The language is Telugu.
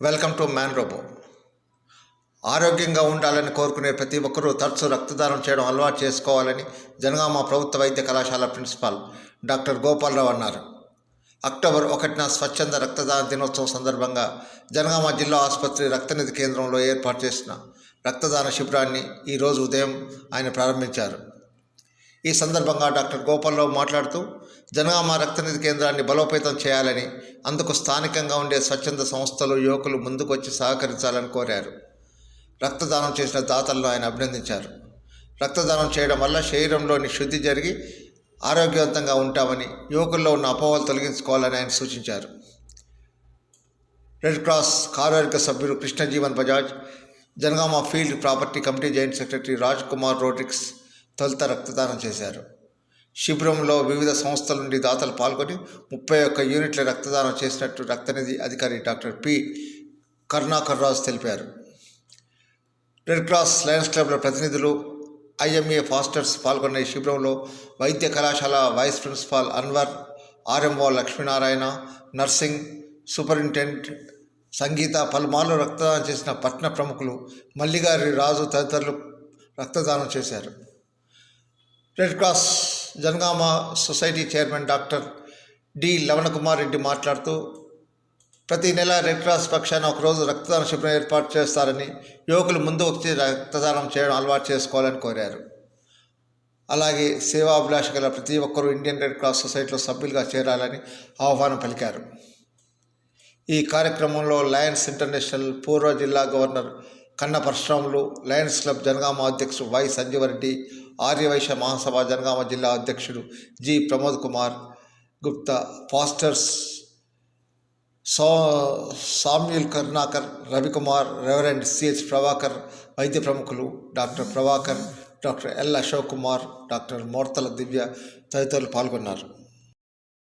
వెల్కమ్ టు మ్యాన్ రోబో ఆరోగ్యంగా ఉండాలని కోరుకునే ప్రతి ఒక్కరూ తరచూ రక్తదానం చేయడం అలవాటు చేసుకోవాలని జనగామ ప్రభుత్వ వైద్య కళాశాల ప్రిన్సిపాల్ డాక్టర్ గోపాలరావు అన్నారు. అక్టోబర్ ఒకటిన స్వచ్ఛంద రక్తదాన దినోత్సవం సందర్భంగా జనగామ జిల్లా ఆసుపత్రి రక్తనిధి కేంద్రంలో ఏర్పాటు చేసిన రక్తదాన శిబిరాన్ని ఈరోజు ఉదయం ఆయన ప్రారంభించారు. ఈ సందర్భంగా డాక్టర్ గోపాలరావు మాట్లాడుతూ జనగామ రక్తనిధి కేంద్రాన్ని బలోపేతం చేయాలని అందుకు స్థానికంగా ఉండే స్వచ్ఛంద సంస్థలు యువకులు ముందుకొచ్చి సహకరించాలని కోరారు. రక్తదానం చేసిన దాతలను ఆయన అభినందించారు. రక్తదానం చేయడం వల్ల శరీరంలోని శుద్ధి జరిగి ఆరోగ్యవంతంగా ఉంటామని యువకుల్లో ఉన్న అపోహలు తొలగించుకోవాలని ఆయన సూచించారు. రెడ్ క్రాస్ కార్యవర్గ సభ్యులు Krishnajeevan Bajaj Jangaon field property committee joint secretary Raj Kumar Rodrigues తొలుత రక్తదానం చేశారు. శిబిరంలో వివిధ సంస్థల నుండి దాతలు పాల్గొని ముప్పై ఒక్క యూనిట్ల రక్తదానం చేసినట్టు రక్తనిధి అధికారి డాక్టర్ పి. కరుణాకర్ రాజు తెలిపారు. రెడ్ క్రాస్ లయన్స్ క్లబ్ల ప్రతినిధులు ఐఎంఏ ఫాస్టర్స్ పాల్గొన్న ఈ శిబిరంలో వైద్య కళాశాల vice principal Anwar RMO Lakshminarayana nursing superintendent Sangeetha పలుమార్లు రక్తదానం చేసిన పట్టణ ప్రముఖులు మల్లిగారి రాజు తదితరులు రక్తదానం చేశారు. Red cross Jangaon society chairman doctor D Lavanakumar Reddy మాట్లాడుతూ ప్రతి నెల రెడ్ క్రాస్ పక్షాన ఒకరోజు రక్తదాన శిబిరం ఏర్పాటు చేస్తారని యువకులు ముందు వచ్చి రక్తదానం చేయడం అలవాటు చేసుకోవాలని కోరారు. అలాగే సేవాభిలాష గల ప్రతి ఒక్కరూ ఇండియన్ రెడ్ క్రాస్ సొసైటీలో సభ్యులుగా చేరాలని ఆహ్వానం పలికారు. ఈ కార్యక్రమంలో లయన్స్ ఇంటర్నేషనల్ పూర్వ జిల్లా గవర్నర్ కన్న పరశురాములు లయన్స్ క్లబ్ జనగామ అధ్యక్షుడు వై సంజీవరెడ్డి ఆర్యవైశ్య మహాసభ జనగామ జిల్లా అధ్యక్షుడు జి ప్రమోద్ కుమార్ గుప్తా ఫాస్టర్స్ సా Samuel Karunakar Ravikumar reverend CH Prabhakar వైద్య ప్రముఖులు doctor Prabhakar doctor L Ashok Kumar doctor Mortala Divya తదితరులు పాల్గొన్నారు.